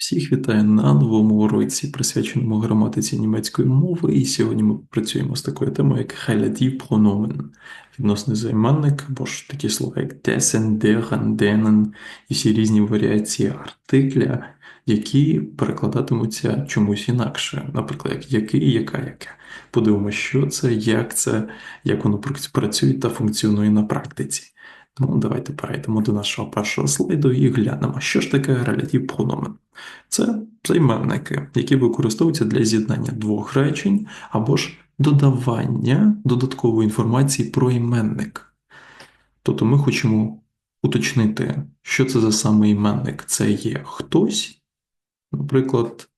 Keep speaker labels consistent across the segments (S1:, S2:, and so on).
S1: Всіх вітаю на новому уроці, присвяченому граматиці німецької мови. І сьогодні ми працюємо з такою темою, як relativ pronomen, відносний займенник, або ж такі слова, як dessen, deren, denen, і всі різні варіації артикля, які перекладатимуться чомусь інакше, наприклад, як який, яка, яке. Подивимося, що це, як це, як воно працює та функціонує на практиці. Тому давайте перейдемо до нашого першого слайду і глянемо, що ж таке relativ pronomen. Це займенники, які використовуються для з'єднання двох речень або ж додавання додаткової інформації про іменник. Тобто ми хочемо уточнити, що це за саме іменник. Це є хтось, наприклад,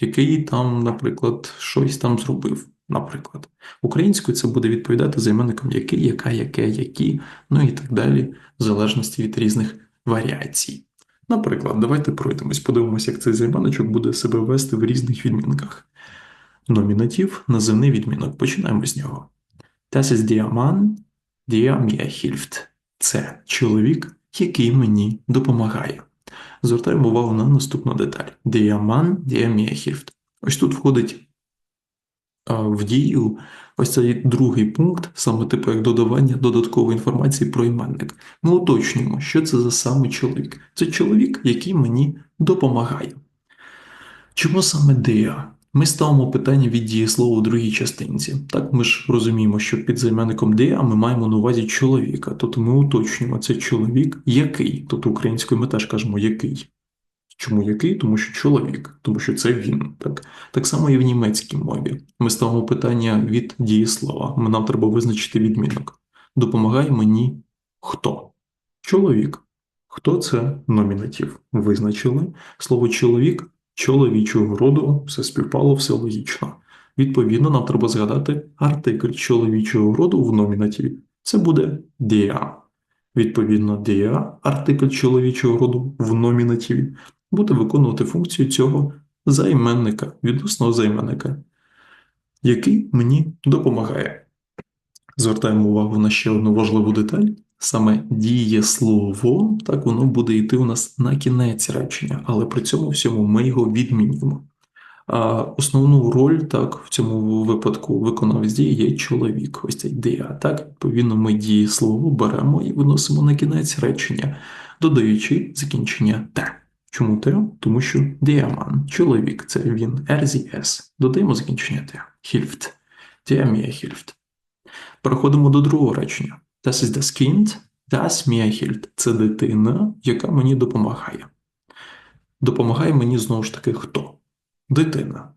S1: який там, наприклад, щось там зробив. Наприклад, українською це буде відповідати займенником який, яка, яке, які, ну і так далі, в залежності від різних варіацій. Наприклад, давайте пройдемось, подивимося, як цей займенничок буде себе вести в різних відмінках. Номінатив, називний відмінок. Починаємо з нього. Das ist der Mann, der mir hilft. Це чоловік, який мені допомагає. Звертаємо увагу на наступну деталь. Діаман hilft. Ось тут входить в дію ось цей другий пункт, саме типу як додавання додаткової інформації про іменник. Ми уточнюємо, що це за саме чоловік. Це чоловік, який мені допомагає. Чому саме дея? Ми ставимо питання від дієслова у другій частинці. Так, ми ж розуміємо, що під займенником дея ми маємо на увазі чоловіка, тобто ми уточнюємо це чоловік який, тобто українською ми теж кажемо який. Чому який? Тому що чоловік, тому що це він. Так так само і в німецькій мові. Ми ставимо питання від дієслова. Нам треба визначити відмінок. Допомагає мені хто? Чоловік. Хто це номінатив? Визначили. Слово чоловік чоловічого роду, все співпало, все логічно. Відповідно, нам треба згадати артикль чоловічого роду в номінативі. Це буде діа. Відповідно, діа, артикль чоловічого роду в номінативі буде виконувати функцію цього займенника, відносного займенника, який мені допомагає. Звертаємо увагу на ще одну важливу деталь. Саме дієслово, так воно буде йти у нас на кінець речення, але при цьому всьому ми його відмінюємо. А Основну роль так, в цьому випадку виконавець дії є чоловік, ось цей дія. Так, відповідно, ми дієслово беремо і виносимо на кінець речення, додаючи закінчення те. Чому те? Тому що діаман, чоловік, це він RZS. Додаємо закінчення те. Der mir hilft. Переходимо до другого речення. Das ist das Kind, das mir hilft. Це дитина, яка мені допомагає. Допомагає мені знову ж таки хто? Дитина.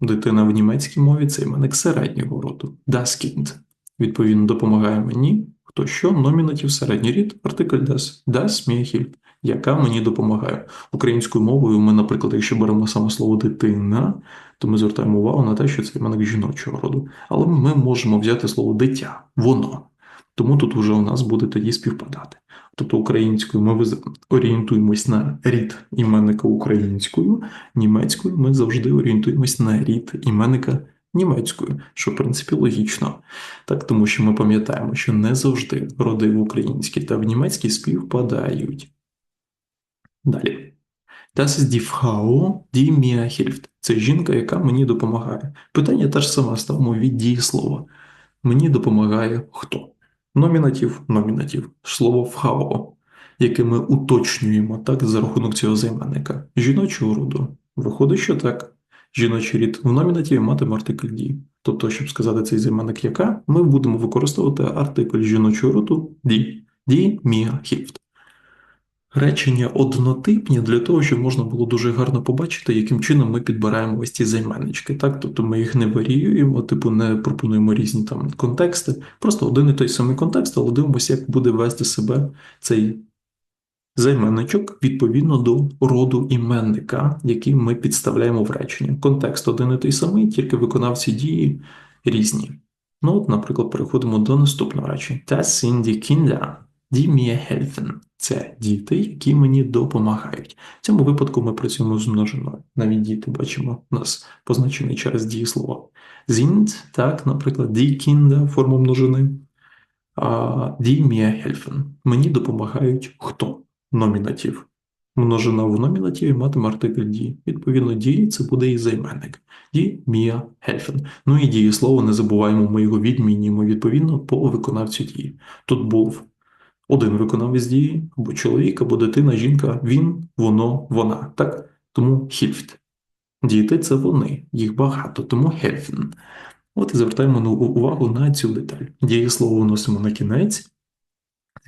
S1: Дитина в німецькій мові це іменник середнього роду. Das Kind. Відповідно, допомагає мені. Хто що? Номінатив середній рід, артикль das. Das mir hilft яка мені допомагає. Українською мовою ми, наприклад, якщо беремо саме слово дитина, то ми звертаємо увагу на те, що це іменник жіночого роду. Але ми можемо взяти слово дитя, воно. Тому тут вже у нас буде тоді співпадати. Тобто українською ми орієнтуємось на рід іменника українською, німецькою ми завжди орієнтуємось на рід іменника німецькою, що в принципі логічно, так тому що ми пам'ятаємо, що не завжди роди в українській та в німецькій співпадають. Далі. Das ist die Frau, die mir hilft. Це жінка, яка мені допомагає. Питання теж саме ставимо від дієслова. Мені допомагає хто? Номінатив, номінатив, слово вхаво, яке ми уточнюємо так за рахунок цього займенника. Жіночого роду. Виходить, що так. Жіночий рід в номінативі матиме артикль «ді». Тобто, щоб сказати цей займенник яка, ми будемо використовувати артикль жіночого роду ді. Ді, мія, хіфт речення однотипні для того, щоб можна було дуже гарно побачити, яким чином ми підбираємо ось ці займеннички. Так? Тобто ми їх не варіюємо, типу не пропонуємо різні там контексти, просто один і той самий контекст, але дивимося, як буде вести себе цей займенничок відповідно до роду іменника, який ми підставляємо в речення. Контекст один і той самий, тільки виконавці дії різні. Ну, от, наприклад, переходимо до наступного речення. Das sind die die mir helfen це діти, які мені допомагають. В цьому випадку ми працюємо з множиною. Навіть діти бачимо, у нас позначений через дієслово. Sind, так, наприклад, die Kinder, форма множини. Die mir helfen. Мені допомагають хто? Номінатив. Множина в номінативі матиме артикль дії. Відповідно, дії це буде і займенник. Ді, мія, хельфен. Ну і дієслово не забуваємо, ми його відмінюємо відповідно по виконавцю дії. Тут був один виконавець дії, або чоловік, або дитина, жінка, він, воно, вона. Так? Тому хільфт. Діти це вони, їх багато, тому хельфен. От і звертаємо увагу на цю деталь. Дієслово вносимо на кінець.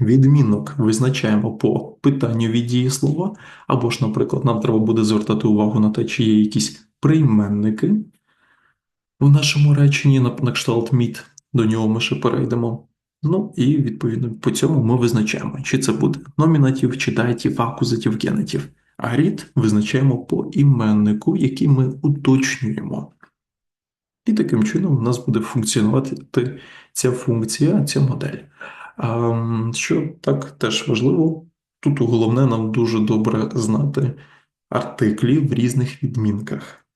S1: Відмінок визначаємо по питанню від дієслова, або ж, наприклад, нам треба буде звертати увагу на те, чи є якісь прийменники в нашому реченні, на кшталт міт, до нього ми ще перейдемо. Ну і відповідно по цьому ми визначаємо, чи це буде номінатив, чи датів, акузатив, генетів. А рід визначаємо по іменнику, який ми уточнюємо. І таким чином у нас буде функціонувати ця функція, ця модель. Що так теж важливо, тут головне нам дуже добре знати артиклі в різних відмінках.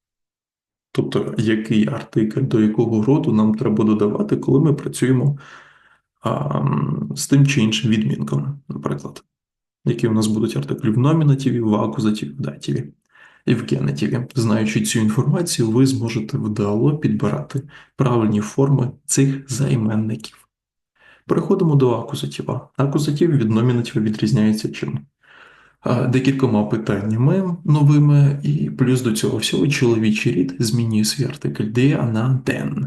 S1: Тобто, який артикль до якого роду нам треба додавати, коли ми працюємо з тим чи іншим відмінком, наприклад, які у нас будуть артиклі в номінативі, в акузативі, в датіві і в генетиві. Знаючи цю інформацію, ви зможете вдало підбирати правильні форми цих займенників. Переходимо до акузатива. Акузатив від номінатива відрізняється чим? Декількома питаннями новими, і плюс до цього всього чоловічий рід змінює свій артикль «der» на «den».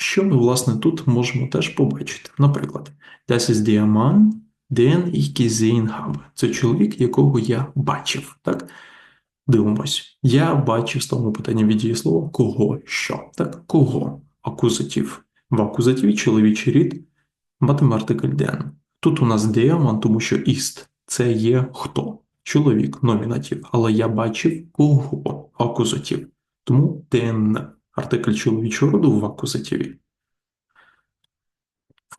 S1: Що ми, власне, тут можемо теж побачити. Наприклад, das ist der Mann, den ich gesehen habe. Це чоловік, якого я бачив. Так? Дивимось. Я бачив з тому питання від дієслова кого що. Так? Кого? Акузатив. В акузативі чоловічий рід матиме артикль den. Тут у нас деаман, тому що іст це є хто? Чоловік, номінатив. Але я бачив кого акузатив. Тому den артикль чоловічого роду в акузативі.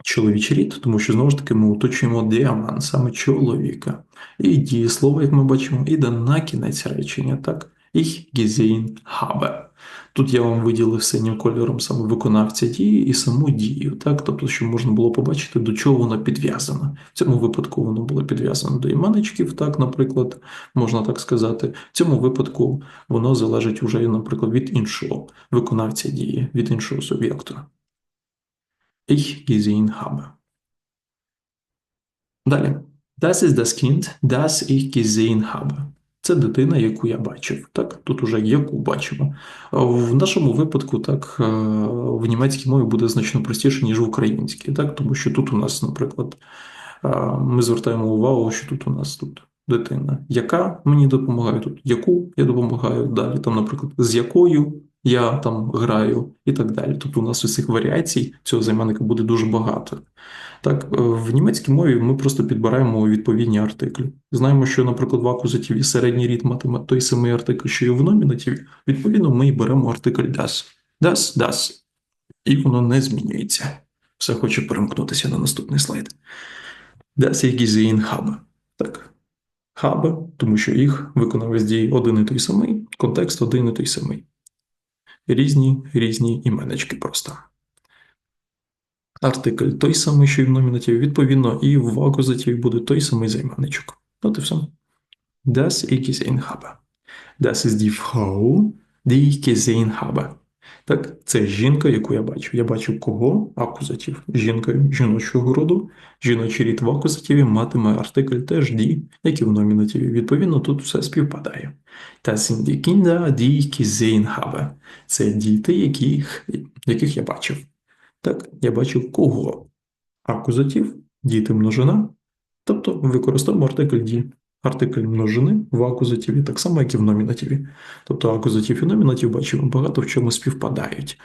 S1: Чоловічий рід, тому що знову ж таки ми уточуємо діаман, саме чоловіка. І дієслово, як ми бачимо, іде на кінець речення, так? Ich gesehen habe. Тут я вам виділив синім кольором саме виконавця дії і саму дію, так? тобто, щоб можна було побачити, до чого воно підв'язано. В цьому випадку воно було підв'язано до іменечків, так, наприклад, можна так сказати. В цьому випадку воно залежить вже, наприклад, від іншого виконавця дії, від іншого суб'єкту. Ich gesehen habe. Далі. Das ist das Kind, das ich gesehen habe. Це дитина, яку я бачив. Так, тут уже яку бачимо. В нашому випадку, так, е, в німецькій мові буде значно простіше, ніж в українській, так, тому що тут у нас, наприклад, е, ми звертаємо увагу, що тут у нас тут дитина, яка мені допомагає тут, яку я допомагаю далі, там, наприклад, з якою я там граю і так далі. Тобто у нас усіх варіацій цього займенника буде дуже багато. Так, е, в німецькій мові ми просто підбираємо відповідні артиклі. Знаємо, що, наприклад, в акузативі середній рід матиме той самий артикль, що і в номінативі. Відповідно, ми беремо артикль das. Das, das. І воно не змінюється. Все хочу перемкнутися на наступний слайд. Das gesehen habe. Так. Habe, тому що їх виконавець дії один і той самий, контекст один і той самий. Різні різні іменечки просто. Артикль той самий, що і в номінативі, відповідно, і в акузативі буде той самий займенничок. От і все. Das ich gesehen habe. Das ist die Frau, die ich gesehen habe. Так, це жінка, яку я бачу. Я бачу кого? Акузатив. Жінка жіночого роду. Жіночий рід в акузативі матиме артикль теж «die», як і в номінативі. Відповідно, тут все співпадає. Die ich gesehen habe. Це діти, яких, яких я бачив. Так, я бачив кого? Акузатив, діти множина. Тобто використовуємо артикль «die» артикль множини в акузативі, так само, як і в номінативі. Тобто акузатив і номінатив бачимо багато в чому співпадають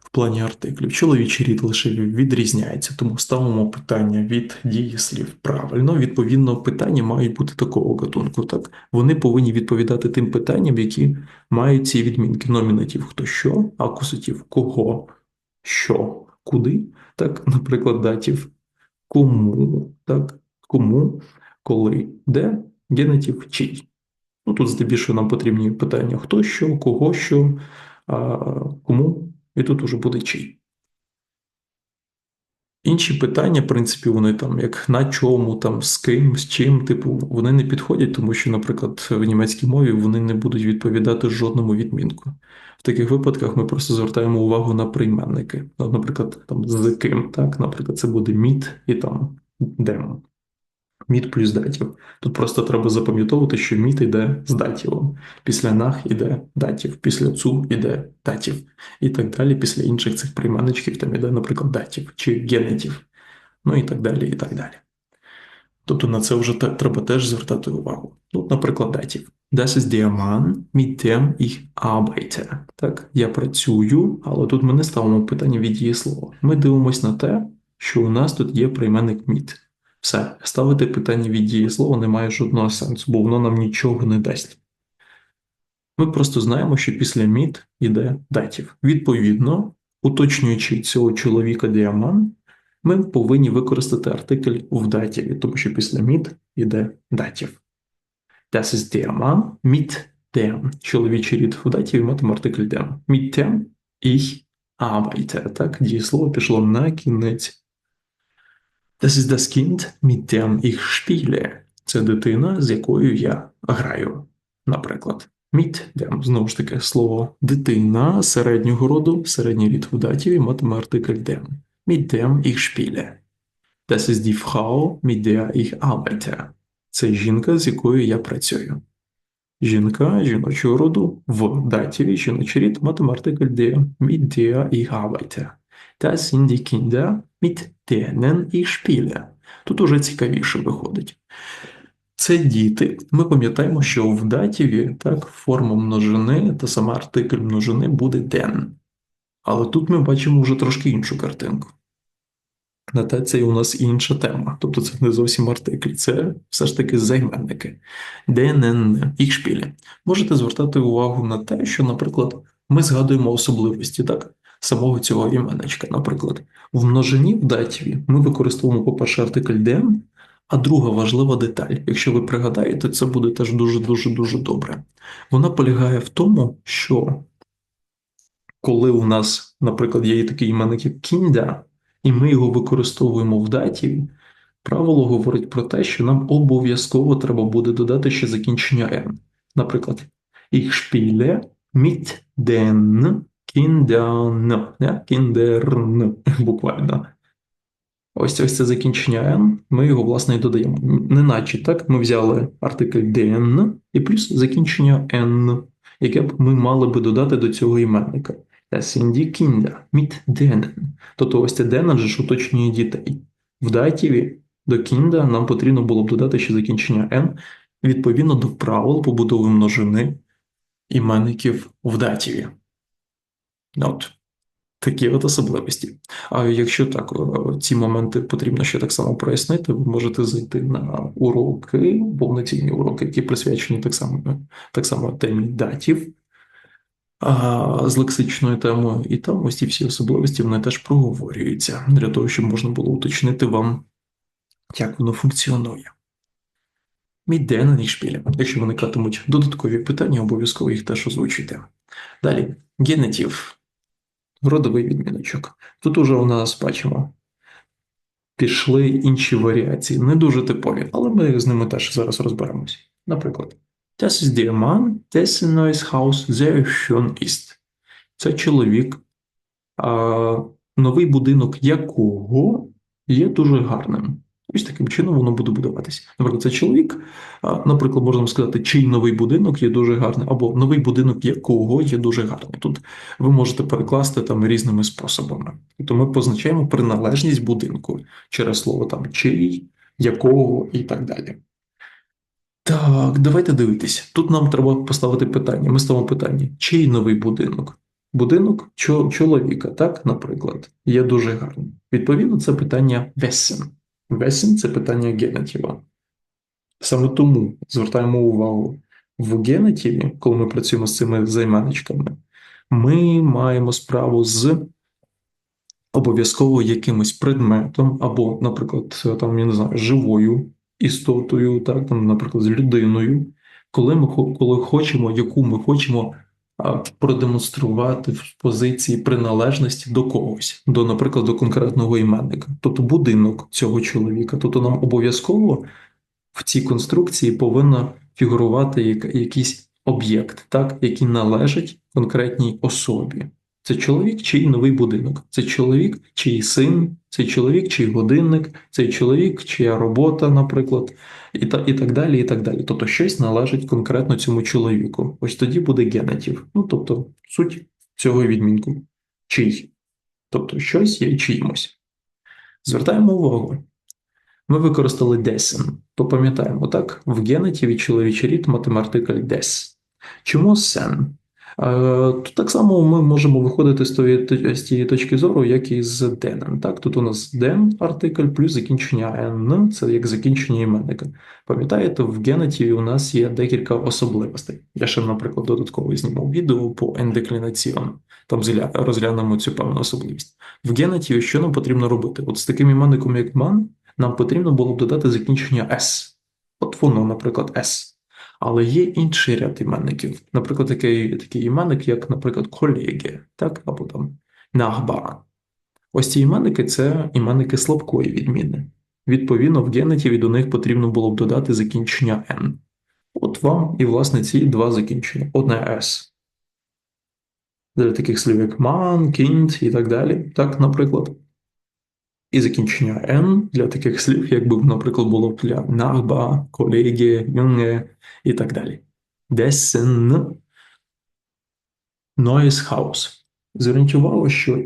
S1: в плані артиклів. Чоловічий рід лише відрізняється, тому ставимо питання від дієслів правильно. Відповідно, питання мають бути такого гатунку. Так? Вони повинні відповідати тим питанням, які мають ці відмінки. Номінатив хто що, акузатив кого, що, куди, так, наприклад, датів кому, так, кому коли, де, генетів чий. Ну, Тут здебільшого нам потрібні питання хто що, кого що, а, кому, і тут уже буде чий. Інші питання, в принципі, вони там як на чому, там з ким, з чим, типу, вони не підходять, тому що, наприклад, в німецькій мові вони не будуть відповідати жодному відмінку. В таких випадках ми просто звертаємо увагу на прийменники. Наприклад, там з ким, так, наприклад, це буде міт і там дем. Міт плюс датів. Тут просто треба запам'ятовувати, що міт йде з датівом. Після нах іде датів, після цу іде датів. І так далі, після інших цих прийменничків там іде, наприклад, датів чи генетів. Ну і так далі, і так далі. Тобто на це вже треба теж звертати увагу. Тут, наприклад, датів. Das ist der Mann, mit dem ich arbeite. Так, я працюю, але тут ми не ставимо питання від дієслова. Ми дивимося на те, що у нас тут є прийменник mit. Все, ставити питання від дієслова не має жодного сенсу, бо воно нам нічого не дасть. Ми просто знаємо, що після міт йде датів. Відповідно, уточнюючи цього чоловіка діаман, ми повинні використати артикль в датіві, тому що після міт йде датів. Das ist der Mann mit dem. Чоловічий рід в датіві матиме артикль dem. Mit dem ich arbeite. Так, дієслово пішло на кінець. Das ist das Kind, mit dem ich spiele. Це дитина, з якою я граю. Наприклад, dem, знову ж таки, слово дитина середнього роду, середній рід в датіві матиме артикль dem. Mit dem ich spiele. Das ist die Frau, mit der ich arbeite. Це жінка, з якою я працюю. Жінка жіночого роду в датіві жіночий рід матиме артикль der, mit der ich arbeite. Das sind die Kinder, mit denen ich spiele. Тут уже цікавіше виходить. Це діти. Ми пам'ятаємо, що в датіві так, форма множини та сама артикль множини буде den. Але тут ми бачимо вже трошки іншу картинку. На те, це у нас інша тема. Тобто це не зовсім артикль, це все ж таки займенники. Denen, їх шпілі. Можете звертати увагу на те, що, наприклад, ми згадуємо особливості, так? Самого цього іменечка. Наприклад, в множині в датіві ми використовуємо, по-перше, артикль dem, а друга важлива деталь. Якщо ви пригадаєте, це буде теж дуже-дуже дуже добре. Вона полягає в тому, що коли у нас, наприклад, є такий іменник як кіндя, і ми його використовуємо в датіві, правило говорить про те, що нам обов'язково треба буде додати ще закінчення n. Наприклад, ich spiele mit den Не? Kindern, буквально. Ось ось це закінчення N, ми його, власне, і додаємо. Неначе так, ми взяли артикль den і плюс закінчення N, яке б ми мали би додати до цього іменника. Die Kinder mit denen. Тобто ось це denen ж уточнює дітей. В датіві до Kinder нам потрібно було б додати ще закінчення N, відповідно до правил побудови множини іменників в датіві. От. Такі от особливості. А якщо так, ці моменти потрібно ще так само прояснити, ви можете зайти на уроки, повноцінні уроки, які присвячені так само так само темі датів з лексичною темою, і там ось ці всі особливості вони теж проговорюються для того, щоб можна було уточнити вам, як воно функціонує. Мідде на них шпілі. Якщо виникатимуть додаткові питання, обов'язково їх теж озвучуйте. Далі, генетив родовий відміночок. Тут уже у нас бачимо. Пішли інші варіації, не дуже типові, але ми з ними теж зараз розберемось. Наприклад, Das ist der Mann, dessen neues Haus sehr schön ist. Це чоловік, а, новий будинок якого є дуже гарним. Ось таким чином воно буде будуватися. Наприклад, це чоловік, наприклад, можна сказати, чий новий будинок є дуже гарний, або новий будинок якого є дуже гарний. Тут ви можете перекласти там різними способами. Тобто ми позначаємо приналежність будинку через слово там чий, якого і так далі. Так, давайте дивитись. Тут нам треба поставити питання. Ми ставимо питання: чий новий будинок? Будинок чоловіка, так, наприклад, є дуже гарним. Відповідно, це питання весен. Весен це питання генетіва. Саме тому звертаємо увагу в генетіві, коли ми працюємо з цими займеночками, ми маємо справу з обов'язково якимось предметом, або, наприклад, там, я не знаю, живою істотою, так, там, наприклад, з людиною, коли ми коли хочемо, яку ми хочемо продемонструвати в позиції приналежності до когось, до, наприклад, до конкретного іменника, тобто будинок цього чоловіка. Тобто нам обов'язково в цій конструкції повинна фігурувати якийсь об'єкт, так, який належить конкретній особі. Це чоловік, чий новий будинок, це чоловік, чий син, цей чоловік, чий годинник, цей чоловік, чия робота, наприклад, і та, і так далі. і так далі. Тобто щось належить конкретно цьому чоловіку. Ось тоді буде генетів. Ну тобто суть цього відмінку чий. Тобто щось є чиїмось. Звертаємо увагу. Ми використали десен. Попам'ятаємо, так? В генетіві чоловічий рід матиме артикль дес. Чому сен? Тут так само ми можемо виходити з тієї точки зору, як і з денем. Так, тут у нас ден артикль плюс закінчення «н», це як закінчення іменника. Пам'ятаєте, в генетіві у нас є декілька особливостей. Я ще, наприклад, додатково знімав відео по ендеклінаціон. Там розглянемо цю певну особливість. В генетіві що нам потрібно робити? От з таким іменником, як ман, нам потрібно було б додати закінчення «с». От воно, наприклад, «с». Але є інший ряд іменників, наприклад, такий такий іменник, як, наприклад, колеги, так, або там нахбара. Ось ці іменники це іменники слабкої відміни. Відповідно, в генетіві до них потрібно було б додати закінчення N. От вам і, власне, ці два закінчення: одне S. Для таких слів, як man, kind і так далі, так, наприклад. І закінчення N для таких слів, якби, наприклад, було для Nachbar, колеги, Junge і так далі. Neues Haus. Зверніть увагу, що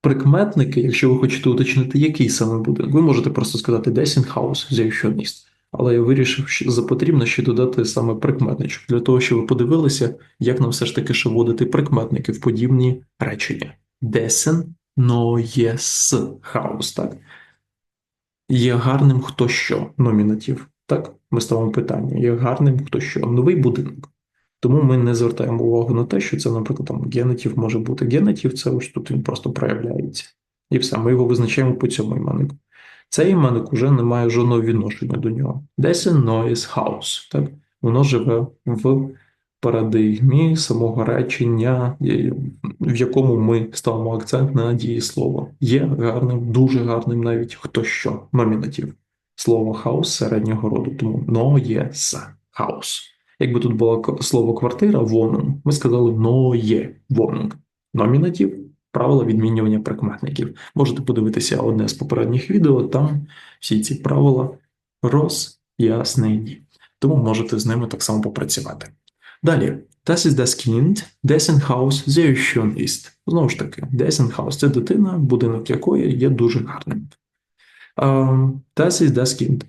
S1: прикметники, якщо ви хочете уточнити, який саме будинок, ви можете просто сказати Haus, Зейшоніст. Але я вирішив, що за потрібно ще додати саме прикметничок, для того, щоб ви подивилися, як нам все ж таки ще вводити прикметники в подібні речення. Dessen Ноєс хаус, так? Є гарним хто що, номінатив. Так, ми ставимо питання: є гарним хто що, новий будинок. Тому ми не звертаємо увагу на те, що це, наприклад, там генетів може бути генетів, це ось тут він просто проявляється. І все, ми його визначаємо по цьому іменнику. Цей іменник уже не має жодного відношення до нього. Десь noise house, так? Воно живе в парадигмі самого речення, в якому ми ставимо акцент на дієслово. Є гарним, дуже гарним навіть хто що, номінатив. Слово хаус середнього роду, тому но є с хаус. Якби тут було слово квартира вонунг, ми сказали но є вонунг. Номінатив правила відмінювання прикметників. Можете подивитися одне з попередніх відео, там всі ці правила роз'яснені. Тому можете з ними так само попрацювати. Далі, das ist das Kind, dessen Haus sehr schön ist. Знову ж таки, dessen Haus – це дитина, будинок якої є дуже гарним. Um, das ist das Kind.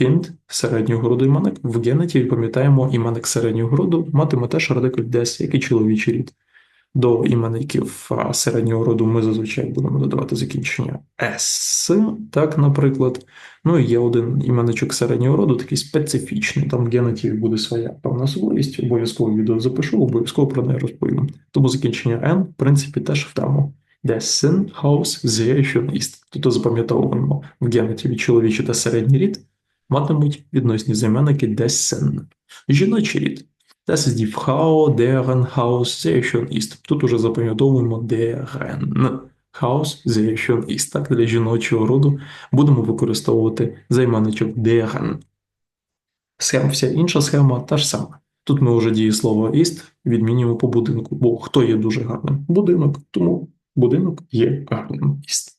S1: Kind – середнього роду іменник. В генеті пам'ятаємо іменник середнього роду, матиме теж радикуль des, і чоловічий рід. До іменників середнього роду ми зазвичай будемо додавати закінчення S, так, наприклад. Ну і є один іменничок середнього роду, такий специфічний. Там в генетіві буде своя певна особливість. Обов'язково відео запишу, обов'язково про неї розповім. Тому закінчення N, в принципі, теж в тему. Dessen Haus sehr schön ist. Тобто запам'ятовуємо в генетіві чоловічий та середній рід матимуть відносні займенники dessen. Жіночий рід. Das ist die Frau, deren Haus sehr schön ist. Тут уже запам'ятовуємо deren Haus sehr schön ist. Так, для жіночого роду будемо використовувати займенничок deren. Схема, вся інша схема та ж сама. Тут ми вже дієслово ist відмінюємо по будинку, бо хто є дуже гарним? Будинок, тому будинок є гарним ist.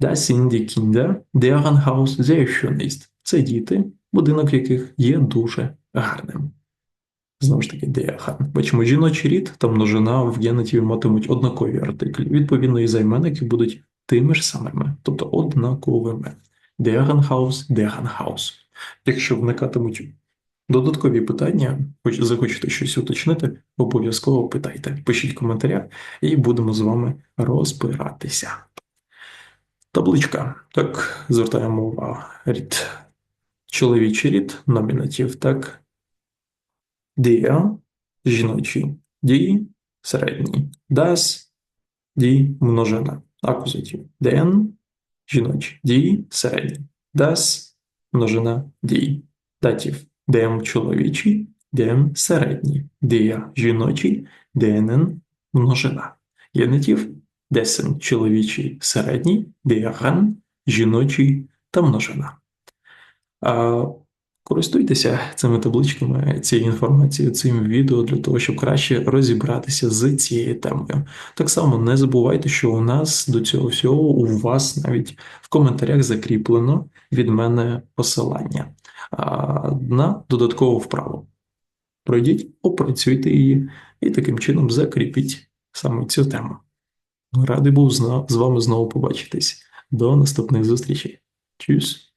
S1: Das sind die Kinder, deren Haus sehr schön ist. Це діти, будинок яких є дуже гарним. Знову ж таки, деяхан. Бачимо, жіночий рід та множина в генетіві матимуть однакові артиклі. Відповідно, і займенники будуть тими ж самими, тобто однаковими. Деганхаус, деганхаус. Якщо вникатимуть додаткові питання, хоч захочете щось уточнити, обов'язково питайте. Пишіть коментарях і будемо з вами розбиратися. Табличка. Так, звертаємо увагу. Рід. Чоловічий рід, номінатив, так. Der жіночий, die середній, das die множина, акузатив. Den жіночий, die середній, das множина die. Датів. Dem чоловічий, dem середній, der жіночий, denen множина. Генетив десен чоловічий середній, deren жіночий та множина. Користуйтеся цими табличками, цією інформацією, цим відео для того, щоб краще розібратися з цією темою. Так само не забувайте, що у нас до цього всього у вас навіть в коментарях закріплено від мене посилання на додаткову вправу. Пройдіть, опрацюйте її і таким чином закріпіть саме цю тему. Радий був з вами знову побачитись. До наступних зустрічей. Тюс!